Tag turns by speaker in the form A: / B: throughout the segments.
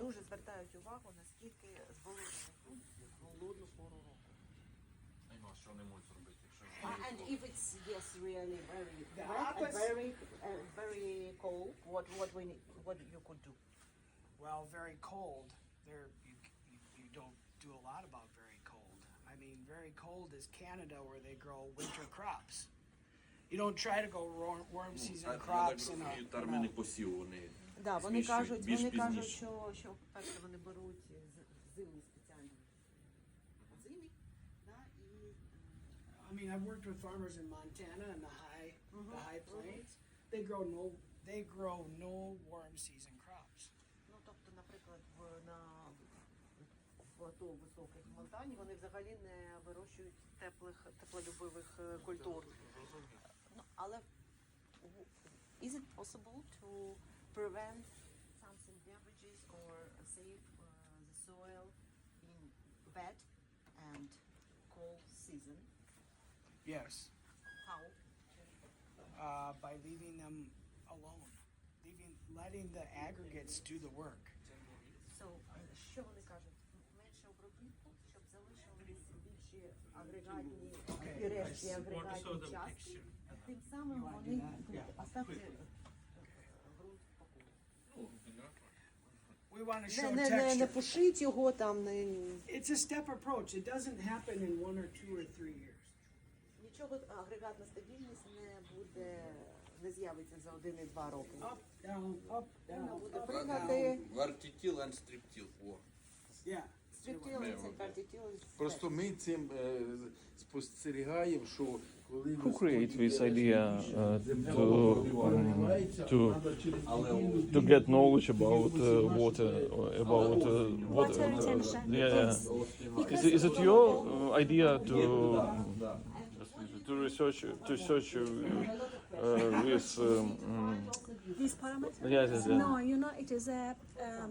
A: дуже звертають увагу, наскільки зболотений ґрунт в холодну пору року.
B: Ну, а що вони можуть зробити, якщо
A: Uh, and if it's yes, really very
C: The
A: wet and
C: opposite-
A: very uh, very cold, what what we need, what you could do?
C: Well, very cold. There, you, you, you don't do a lot about very cold. I mean, very cold is Canada where they grow winter crops. You don't try to go warm, warm season
B: Ну, я так
C: crops in a,
B: розумію,
C: in
B: терміни
C: a
B: посіву вони
A: Да, вони
B: зміщують
A: кажуть,
B: більш
A: вони кажуть,
B: пізніше.
A: що, що перше вони беруть з- зимні спеціальні озимі, да, і е,
C: I mean, I've worked with farmers in Montana and the high, the high plains. They grow no, they grow no warm season crops.
A: Ну, тобто, наприклад, в, на в АТО високих Монтані вони взагалі не вирощують теплих, теплолюбивих е, культур. Ну, але w- is it possible to prevent something damages or save uh, the soil in wet and cold season?
C: Yes,
A: How?
C: uh, by leaving them alone, leaving, letting the aggregates do the work.
A: So, е, що вони кажуть? Менше обробітку, щоб залишились більші агрегатні і решті агрегатні частки. Тим самим вони оставте
C: We want to
A: Не,
C: show
A: не, не, не
C: texture.
A: пушіть його там, не,
C: It's a step approach. It doesn't happen in one or two or three years.
A: нічого агрегатна стабільність не буде, не з'явиться за один і два роки.
C: Up, down, up,
A: Вона
C: down,
A: буде
C: up,
A: пригати,
C: down.
B: Вертітіл and стріптіл. О.
C: Yeah.
A: стріптіли, це картітіли.
D: Просто ми цим е, спостерігаємо, що коли
E: Who create this idea uh, to um, to to get knowledge about uh, water or about uh, water?
F: Water retention.
E: yeah, yeah.
F: Because
E: Is, it- is it your uh, idea to to research to search uh, uh, this? Um, mm,
F: These parameters?
E: yes, yes, yeah.
F: No, you know, it is a um,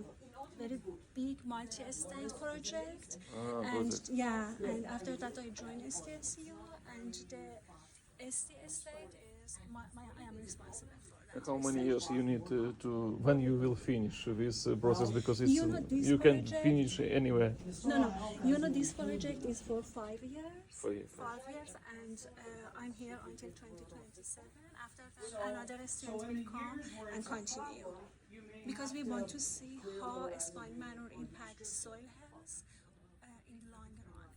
F: very big multi-state project.
E: Ah,
F: and
E: project.
F: yeah, and after that I joined STSU and the STS state is my, my I am responsible for that.
E: How many years you need to, to when you will finish this uh, process because it's
F: You know, this
E: you can
F: project-
E: finish anywhere.
F: No, no, you know this project is for five years.
E: For you.
F: Five years, and uh, I'm here until 2027. After that, another student will come and continue. Because we want to see how spine manure impacts soil health uh, in the long run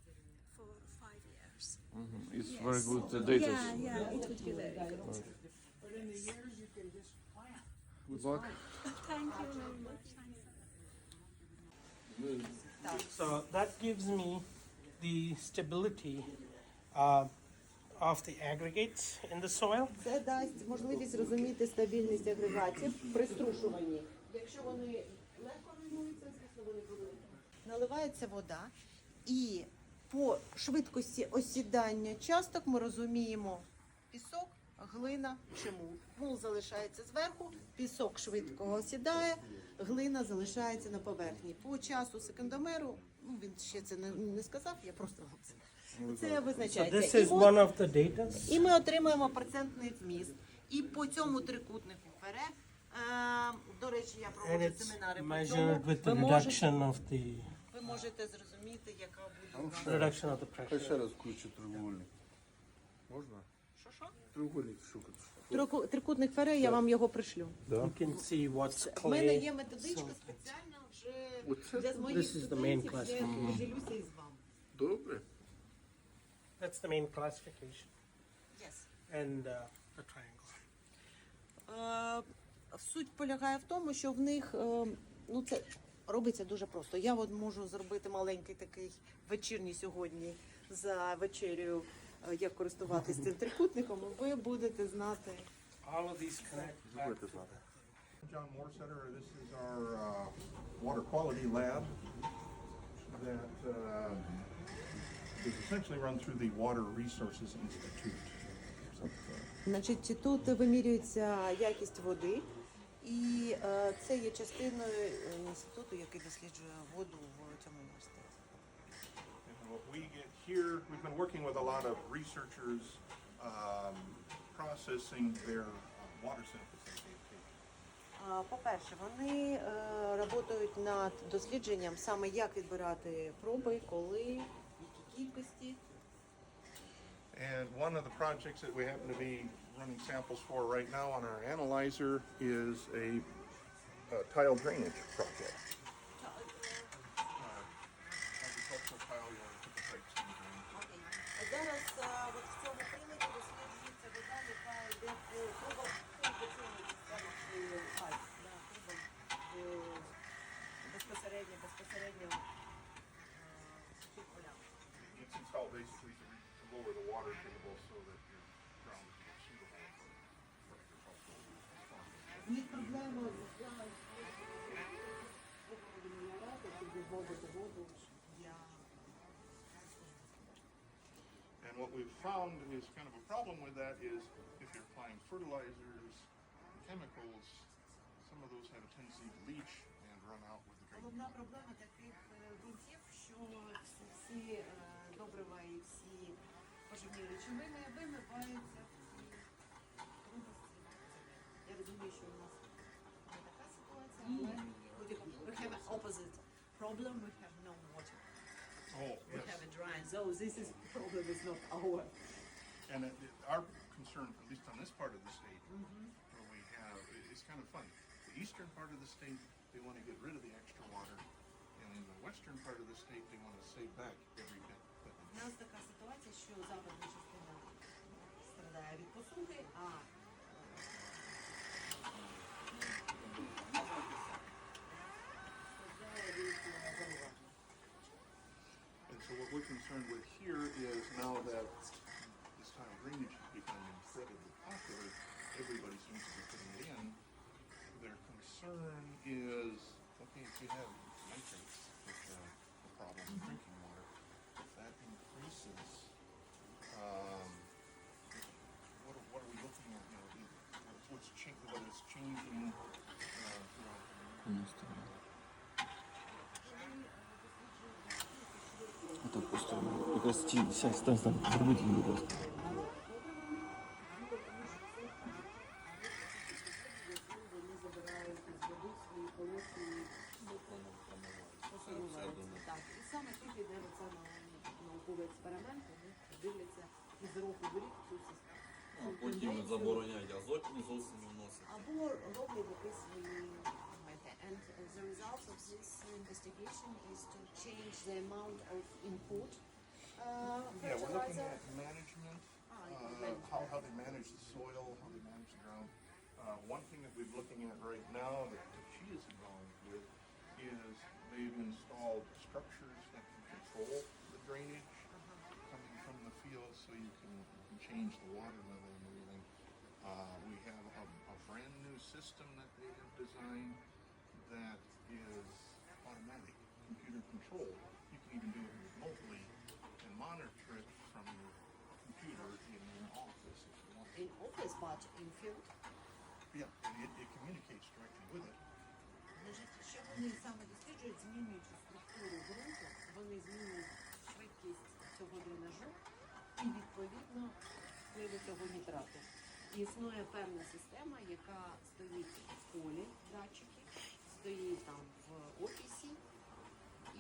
F: for five years.
E: It's very good uh, data.
F: Yeah, yeah, it would be very good.
C: But in the years, you can just plant.
E: Good luck.
F: Thank you very much. Thanks.
G: So that gives me the stability uh, of the aggregates in the soil.
A: Це дасть можливість розуміти стабільність агрегатів при струшуванні. Якщо вони легко руйнуються, звісно, вони будуть. Наливається вода, і по швидкості осідання часток ми розуміємо пісок, глина чи мул. Мул залишається зверху, пісок швидко осідає, глина залишається на поверхні. По часу секундомеру, ну він ще це не, не сказав, я просто вам це. Це
G: So
A: визначається.
G: this
A: І
G: is
A: от-
G: one of the data.
A: і ми отримуємо процентний вміст. І по цьому трикутнику фере, е, до речі, я проводжу семінари по цьому. Ви можете,
G: of the
A: ви можете зрозуміти, яка буде вас.
G: reduction of the
D: Хай
G: pressure.
D: ще раз включу треугольник. Можна?
A: Що, що?
D: Треугольник шукати.
A: Трику- Трикутник фере, я вам його пришлю.
G: You can see what's
A: У мене є методичка спеціальна вже
D: Оце?
A: для моїх
G: This is the main
A: студентів,
G: class.
A: де поділюся із вами.
D: Добре.
G: That's the main classification.
A: Yes.
G: And uh, the triangle.
A: Е, Суть полягає в тому, що в них е, ну це робиться дуже просто. Я от можу зробити маленький такий вечірній сьогодні за вечерю, е, як користуватись цим трикутником. Ви будете знати.
G: All of these connect back to the
H: John Moore Center, this is our uh, water quality lab that uh, is essentially run through the Water Resources Institute.
A: Значить, тут вимірюється якість води, і е, це є частиною е, інституту, який досліджує воду в цьому університеті.
H: And what we get here, we've been working with a lot of researchers um, processing their uh, water samples
A: По-перше, вони е, працюють над дослідженням саме як відбирати проби, коли, які кількості.
H: And one of the projects that we happen to be running samples for right now on our analyzer is a, a tile drainage project.
A: мінералів, щоб виводити воду для
H: And what we've found is kind of a problem with that is if you're applying fertilizers, chemicals, some of those have a tendency to leach and run out with the drainage.
A: Головна проблема таких е, ґрунтів, що всі е, добрива і всі поживні речовини вимиваються в ці трудності. Я розумію, що у нас не така ситуація, але problem, we have no water.
H: Oh,
A: We have a dry, so this is problem is not our.
H: And it, it- our concern, at least on this part of the state, where we have, it- it's kind of funny. The eastern part of the state, they want to get rid of the extra water. And in the western part of the state, they want to save back every bit that they
A: У нас така ситуація, що западна частина страдає від посухи, а
H: Concerned with here is now that this tile drainage is becoming incredibly popular, everybody seems to be putting it in. Their concern is, okay, if you have nitrates, which are a problem in drinking water, if that increases,
E: просто якраз ті сядь, стань, стань, зробіть її, будь ласка.
A: Вони забирають із води свої колодці і посилюваються. Так, і саме тут іде оце на- науковий експеримент, вони дивляться із року в рік цю систему.
B: А потім забороняють азотні зовсім не вносити.
A: або роблять якісь свої моменти. And uh, the result of this investigation is to change the amount of input uh,
H: Yeah, we're looking at management, uh, how, how they manage the soil, how they manage the ground. Uh, one thing that we're looking at right now that she is involved with is they've installed structures that can control the drainage coming from the field so you can, you can change the water level and everything. Uh, we have a, a brand new system that they have designed that is automatic, computer controlled. You can even do it remotely In office,
A: but in field.
H: Yeah, and it, it communicates directly with it.
A: Значить, що вони саме досліджують, змінюючи структуру ґрунту, вони змінюють швидкість цього дренажу і відповідно впливу цього нітрату. Існує певна система, яка стоїть в полі датчики, стоїть там в офісі,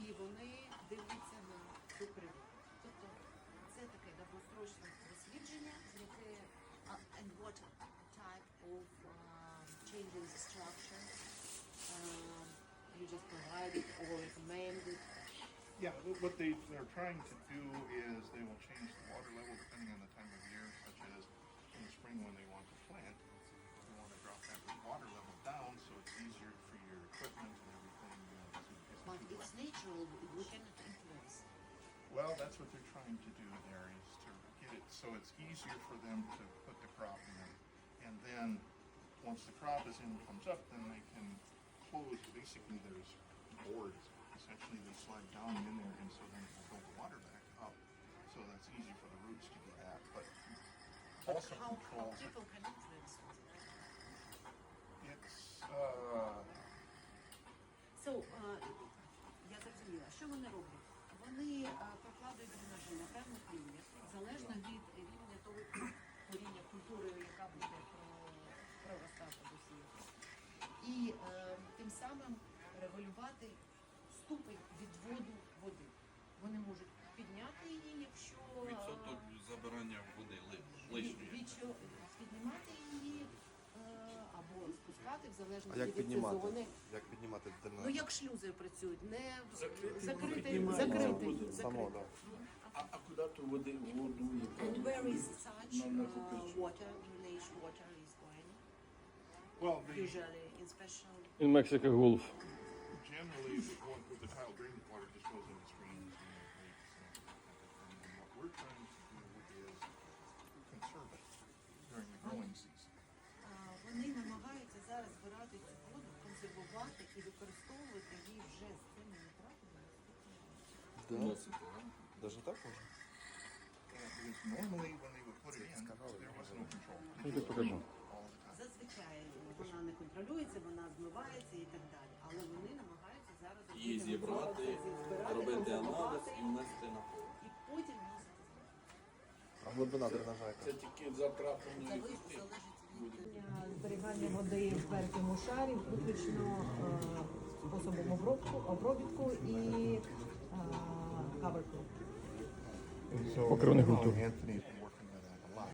A: і вони дивляться на цю криву. Тобто це таке довгострочне дослідження, яке you just provide it or recommend it.
H: Yeah, what they, they're trying to do is they will change the water level depending on the time of year, such as in the spring when they want to plant. They want to drop that water level down so it's easier for your equipment and everything. You know, isn't- isn't
A: But it's natural, we cannot influence.
H: Well, that's what they're trying to do there is to get it so it's easier for them to put the crop in. And then, once the crop is in, comes up, then they can close, basically there's boards. Essentially, they slide down in there and so then it will build the water back up. So that's easy for the roots to get at, but also
A: how, how can influence it.
H: It's, uh,
A: So, uh, я зрозуміла, що вони роблять? Вони е, прокладають дренажі на певних рівнях, залежно від рівня того коріння культури, самим регулювати ступень відводу води. Вони можуть підняти її, якщо
B: Відсоток забирання води
A: від-
B: лишньої.
A: піднімати її е, або спускати в залежності
I: як
A: від
I: піднімати?
A: сезону.
I: Як піднімати?
A: Ну як шлюзи працюють, не
D: Закритий,
A: закритий,
D: піднімається.
I: Само, да.
D: А, а куди ту води, воду?
A: And where is such uh, water, drainage water?
H: Well, the,
A: Usually in special.
E: In Mexico Gulf.
H: generally, the, one with the tile drainage water just goes into streams and lakes and, and what we're trying to do is conserve it during the growing season.
A: Вони намагаються зараз збирати цю воду, консервувати і використовувати її вже з цими нітратами.
I: Да. Даже так можна?
H: Normally when they would put it in, there was no control.
E: Покажу.
A: Зазвичай вона не контролюється, вона змивається і так далі. Але вони намагаються зараз
B: Її зібрати, робити аналіз і внести на поле.
A: і потім вносити.
I: А глибина?
D: Це тільки затрапленої води.
A: зберігання води в верхньому шарі, виключно е, способом обробку, обробітку і е, каверку.
E: Покривних культур.
H: Anthony